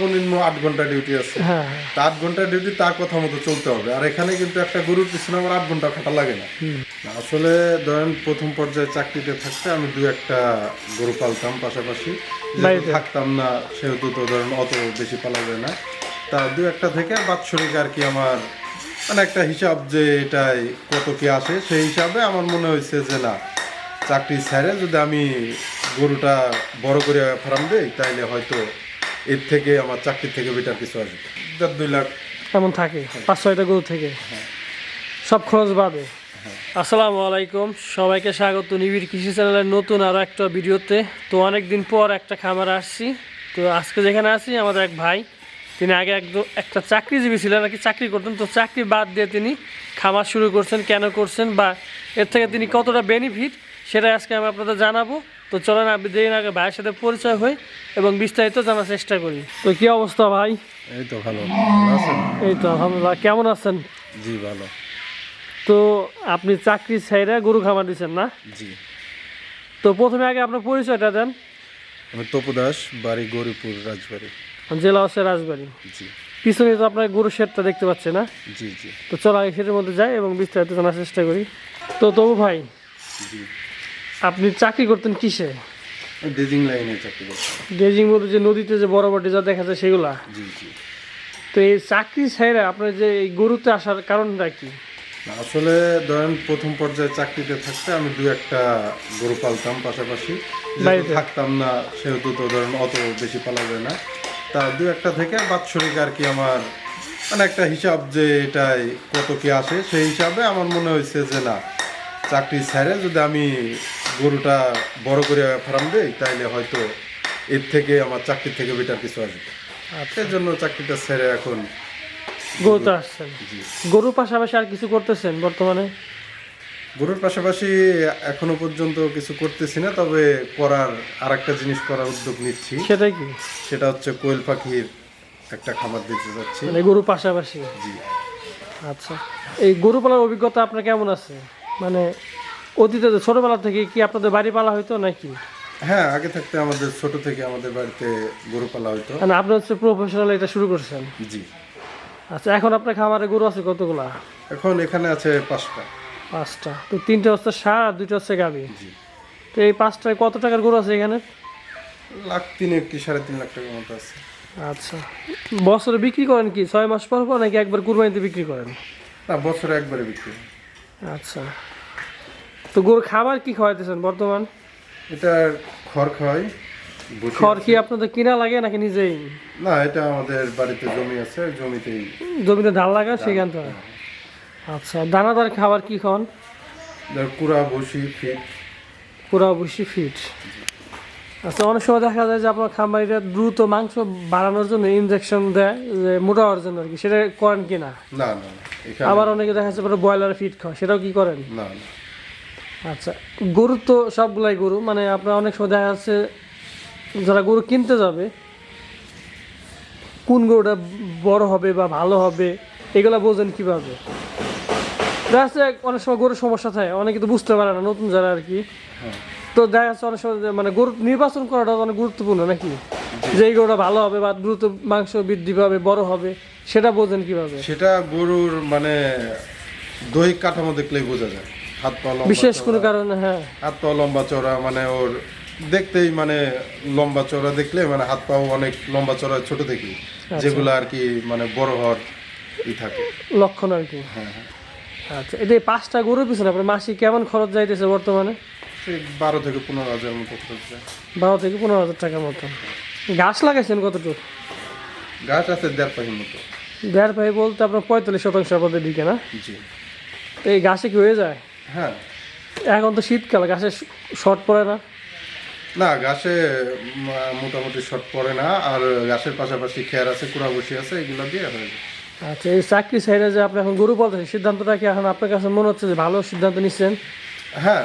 সর্বনিম্ন আট ঘণ্টা ডিউটি আছে। হ্যাঁ। তা আট ঘণ্টা ডিউটি তার কথা মতো চলতে হবে। আর এখানে কিন্তু একটা গরুর পিছনে আমার আট ঘণ্টা খাটা লাগে না, আসলে ধরেন প্রথম পর্যায়ে চাকরিতে থাকতে আমি দু একটা গরু পালতাম পাশাপাশি। থাকতাম না সেহেতু তো ধরেন অত বেশি পালা যায় না। তা দু একটা থেকে বাৎসরিক আর কি আমার মানে একটা হিসাব যে এটাই কত কি আসে সেই হিসাবে আমার মনে হয়েছে যে না চাকরি ছেড়ে যদি আমি গরুটা বড় করে ফার্ম দিই তাইলে হয়তো এর থেকে, আমার চাকরি থেকে বেটার কিছু আসবে দেড় দুই লাখ। এমন থাকে, পাঁচ ছয়টা গরু থেকে। সব খরচ বাদে। আসসালামু আলাইকুম, সবাইকে স্বাগত নিবিড় কৃষি চ্যানেলের নতুন আরও একটা ভিডিওতে। তো অনেক দিন পর একটা খামার আসছি। তো আজকে যেখানে আছি, আমাদের এক ভাই, তিনি আগে একদম একটা চাকরিজীবী ছিলেন নাকি চাকরি করতেন। তো চাকরি বাদ দিয়ে তিনি খামার শুরু করছেন, কেন করছেন, বা এর থেকে তিনি কতটা বেনিফিট সেটা আজকে আমি আপনাদের জানাব। তো চলেন আপনি দেরিন আগে ভাইয়ের সাথে পরিচয় হই এবং বিস্তারিত জানার চেষ্টা করি। তো কি অবস্থা ভাই? এই তো ভালো। ভালো আছেন? এই তো আলহামদুলিল্লাহ। কেমন আছেন? জি ভালো। তো আপনি চাকরি ছেড়ে গরু খামার দিচ্ছেন না? জি। তো প্রথমে আগে আপনার পরিচয়টা দেন। আমি তপু দাস বাড়ি গৌরীপুর রাজবাড়ি। জেলা হচ্ছে রাজবাড়ি। জি। পিছনে তো আপনার গরু শেডটা দেখতে পাচ্ছে না? জি জি। তো চলো আগে সেটার মধ্যে যাই এবং বিস্তারিত জানার চেষ্টা করি। তো তবু ভাই জি। আপনি চাকরি করতেন কিসে? ডেজিং লাইনে চাকরি করতেন গেজিং বলতে যে নদীতে যে বড় বড় যা দেখা যায় সেগুলা? জি জি। তো এই চাকরি ছেড়ে আপনার যে এই গরুতে আসার কারণটা কি? আসলে ধরেন প্রথম পর্যায়ে চাকরিতে থাকতে আমি দু একটা গরু পালতাম পাশাপাশি। থাকতাম না সেহেতু তো ধরেন অত বেশি পালা যায় না। তা দু একটা থেকে বাৎসরিক আর কি আমার মানে একটা হিসাব যে এটাই কত কি আসে সেই হিসাবে আমার মনে হয়েছে যে না চাকরি ছেড়ে যদি আমি গরুটা বড় করে ফার্ম দিই তাইলে হয়তো এর থেকে আমার চাকরি থেকে বেটার কিছু আসবে। সেই জন্য চাকরিটা ছেড়ে এখন গরুতে আসছেন জি। গরুর পাশাপাশি আর কিছু করতেছেন বর্তমানে? গরুর পাশাপাশি এখনও পর্যন্ত কিছু করতেছি না তবে করার আর একটা জিনিস করার উদ্যোগ নিচ্ছি। সেটাই কি? সেটা হচ্ছে কোয়েল পাখির একটা খামার দিতে যাচ্ছি। মানে গরুর পাশাপাশি? জি। আচ্ছা। এই গরু পালার অভিজ্ঞতা আপনার কেমন আছে? মানে অতীতে ছোটবেলা থেকে কি আপনাদের বাড়ি পালা হইতো নাকি? হ্যাঁ আগে থাকতে আমাদের ছোট থেকে আমাদের বাড়িতে গরু পালা হইতো। মানে আপনি হচ্ছে প্রফেশনাল এটা শুরু করছেন? জি। আচ্ছা এখন আপনার খামারে গরু আছে কতগুলা? এখন এখানে আছে পাঁচটা। পাঁচটা। তো তিনটে হচ্ছে সার আর দুইটা হচ্ছে গাভী? জি। তো এই পাঁচটায় কত টাকার গরু আছে এখানে? লাখ তিনে কি সাড়ে তিন লাখ টাকার মতো আছে। আচ্ছা। বছরে বিক্রি করেন কি? ছয় মাস পর পর নাকি একবার কুরবানিতে বিক্রি করেন? না বছরে একবারে বিক্রি। আচ্ছা। তো গরু খাবার কি খাওয়াইতেছেন বর্তমান? এটা খড় খাওয়াই খড় কি আপনাদের কিনা লাগে নাকি নিজেই? না এটা আমাদের বাড়িতে জমি আছে জমিতেই। জমিতে ধান লাগান সেখান থেকে? আচ্ছা দানাদার খাবার কি ধর কুড়া ভুসি ফিট। পুরা বসি ফিট। আচ্ছা অনেক সময় দেখা যায় যে আপনার খামারিরা দ্রুত মাংস বাড়ানোর জন্য ইনজেকশন দেয় যে মোটা হওয়ার জন্য আর কি। সেটা করেন কি না আবার অনেকে দেখা যাচ্ছে ব্রয়লার ফিট খাওয়া সেটাও কি করেন? না। আচ্ছা গরু তো সবগুলাই গরু মানে আপনার অনেক সময় দেখা যাচ্ছে যারা গরু কিনতে যাবে কোন গরুটা বড় হবে বা ভালো হবে এগুলো বোঝেন কীভাবে? দেখা যাচ্ছে অনেক সময় গরুর সমস্যা থাকে অনেকে তো বুঝতে পারে না নতুন যারা আর কি হ্যাঁ। তো দেখা যাচ্ছে অনেক সময় মানে গরু নির্বাচন করাটা অনেক গুরুত্বপূর্ণ নাকি? যে এই গরুটা ভালো হবে বা দ্রুত মাংস বৃদ্ধি পাবে বড় হবে সেটা বোঝেন কীভাবে? সেটা গরুর মানে দৈহিক কাঠামো দেখলেই বোঝা যায়। হাত পা লম্বা বিশেষ কোনো কারণে হ্যাঁ। হাত পা লম্বা চড়া মানে ওর দেখতেই মানে লম্বা চড়া দেখলে মানে হাত পাও অনেক লম্বা চড়া ছোট দেখি যেগুলো আর কি মানে বড় হওয়ার ই থাকে। লক্ষণ আর কি। হ্যাঁ হ্যাঁ। আচ্ছা এটা পাঁচটা গরুর পিছনে আপনার মাসিক কেমন খরচ যাইতেছে বর্তমানে? বারো থেকে পনেরো হাজার মতো খরচ যায়। বারো থেকে পনেরো হাজার টাকার মতো। গাছ লাগাইছেন কতটুকু? গাছ আছে দেড় পাখির মতো। দেড় ভাই বলতে আপনার পঁয়তাল্লিশ শতাংশ আপনাদের দিকে না? জি। এই গাছে কি হয়ে যায়? হ্যাঁ। এখন তো শীতকাল গাছে শর্ট পড়ে না? না গাছে মোটামুটি শর্ট পড়ে না আর গাছের পাশাপাশি খেয়ার আছে কুড়া বসি আছে এগুলো দিয়ে হয়ে। যায় আচ্ছা এই চাকরি সাইডে যে আপনি এখন গরু পালতেছেন সিদ্ধান্তটা কি এখন আপনার কাছে মনে হচ্ছে যে ভালো সিদ্ধান্ত নিচ্ছেন? হ্যাঁ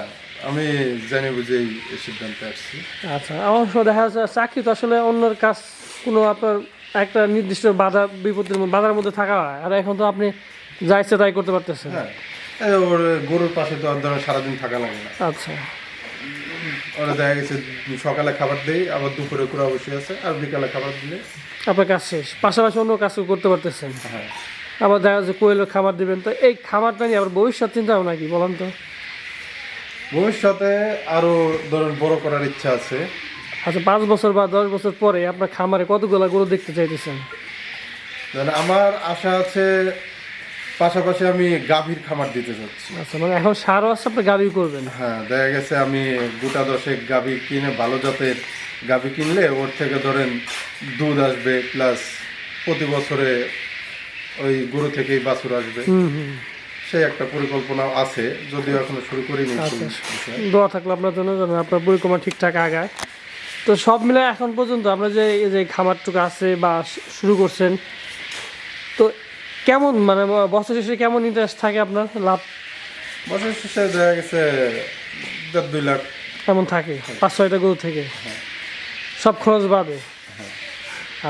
আমি জানি বুঝেই এই সিদ্ধান্তে আসছি। আচ্ছা আমার সময় দেখা যাচ্ছে চাকরি তো আসলে অন্যের কাজ কোনো আপনার একটা নির্দিষ্ট বাধা বিপত্তির বাধার মধ্যে থাকা হয়। আর এখন তো আপনি যা ইচ্ছে তাই করতে পারতেছেন। হ্যাঁ। ওর গরুর পাশে তো আর ধরেন সারাদিন থাকা লাগে না। আচ্ছা। ওরা দেখা গেছে সকালে খাবার দেই আবার দুপুরে কুড়া বসে আছে আর বিকালে খাবার দিলে। আপনার কাজ শেষ। পাশাপাশি অন্য কাজ করতে পারতেছেন। হ্যাঁ। আবার দেখা যাচ্ছে কোয়েলের খাবার দিবেন। তো এই খাবারটা নিয়ে আবার ভবিষ্যৎ চিন্তা ভাবনা কি বলেন তো? ভবিষ্যতে আরও ধরেন বড় করার ইচ্ছা আছে। আচ্ছা পাঁচ বছর বা দশ বছর পরে আপনার খামারে কতগুলো গরু দেখতে চাইতেছেন? আমার আশা আছে পাশাপাশি আমি গাভীর খামার দিতে চাচ্ছি আচ্ছা মানে এখন সারও আছে আপনি গাভী করবেন? হ্যাঁ দেখা গেছে আমি গোটা দশেক গাভী কিনে ভালো জাতের গাভী কিনলে ওর থেকে ধরেন দুধ আসবে প্লাস প্রতি বছরে ওই গরু থেকেই বাছুর আসবে। হুম হুম। সেই একটা পরিকল্পনা আছে যদিও এখনও শুরু করিনি আচ্ছা। দোয়া থাকলে আপনার জন্য জানেন আপনার পরিকল্পনা ঠিকঠাক আগায়। তো সব মিলে এখন পর্যন্ত আপনার যে এই যে খামারটুকু আছে বা শুরু করছেন তো কেমন মানে বছর শেষে কেমন ইন্টারেস্ট থাকে আপনার? লাভ? বছর শেষে দেখা গেছে দেড় দুই লাখ। কেমন থাকে পাঁচ ছয়টা গরু থেকে? সব খরচ বাদে?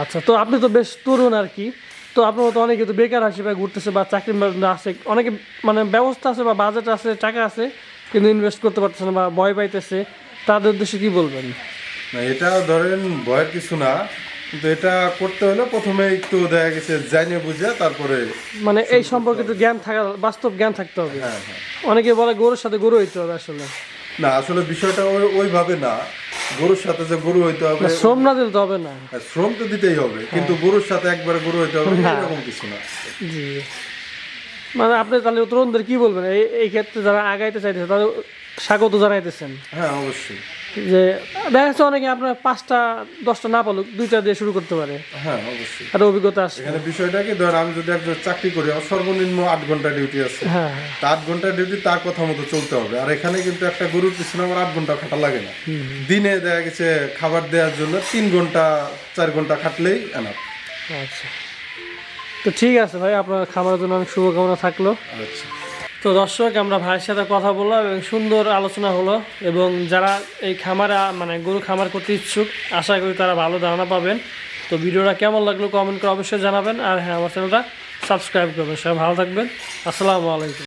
আচ্ছা তো আপনি তো বেশ তরুণ আর কি। তো আপনার তো অনেকে তো বেকার হিসেবে ঘুরতেছে বা চাকরি আছে। অনেকে মানে ব্যবস্থা আছে বা বাজেট আছে টাকা আছে কিন্তু ইনভেস্ট করতে পারতেছে না বা ভয় পাইতেছে। তাদের উদ্দেশ্যে কি বলবেন? না এটা ধরেন ভয়ের কিছু না। কিন্তু এটা করতে হলে প্রথমে একটু দেখা গেছে জানিয়ে বুঝে তারপরে মানে এই সম্পর্কে একটু জ্ঞান থাকা বাস্তব জ্ঞান থাকতে হবে। হ্যাঁ হ্যাঁ। অনেকে বলে গরুর সাথে গরু হইতে হবে আসলে। না আসলে বিষয়টা ওইভাবে না। গরুর সাথে যে গরু হইতে হবে শ্রম না হবে না। হ্যাঁ, শ্রম তো দিতেই হবে কিন্তু গরুর সাথে একবার গরু হইতে হবে এরকম কিছু না। জি। মানে আপনি তাহলে তরুণদের কি বলবেন? এই এই ক্ষেত্রে যারা আগাইতে চাইতেছে তাদের স্বাগত জানাইতেছেন। হ্যাঁ অবশ্যই। যে দেখা যাচ্ছে অনেকে আপনার পাঁচটা দশটা না পালুক দুইটা দিয়ে শুরু করতে পারে। হ্যাঁ অবশ্যই। একটা অভিজ্ঞতা আসে এখানে বিষয়টা কি ধর আমি যদি একজন চাকরি করি আমার সর্বনিম্ন আট ঘণ্টা ডিউটি আছে। হ্যাঁ হ্যাঁ। আট ঘণ্টা ডিউটি তার কথা মতো চলতে হবে। আর এখানে কিন্তু একটা গরুর পিছনে আমার আট ঘণ্টা খাটা লাগে না। দিনে দেখা গেছে খাবার দেওয়ার জন্য তিন ঘণ্টা চার ঘণ্টা খাটলেই এনাফ আচ্ছা। তো ঠিক আছে ভাই আপনার খাবারের জন্য অনেক শুভকামনা থাকল। আচ্ছা। তো দর্শক, আমরা ভাইয়ের সাথে কথা বললাম এবং সুন্দর আলোচনা হলো এবং যারা এই খামারে মানে গরু খামার করতে ইচ্ছুক, আশা করি তারা ভালো ধারণা পাবেন। তো ভিডিওটা কেমন লাগল কমেন্ট করে অবশ্যই জানাবেন। আর হ্যাঁ আমার চ্যানেলটা সাবস্ক্রাইব করবেন। সবাই ভালো থাকবেন। আসসালামু আলাইকুম।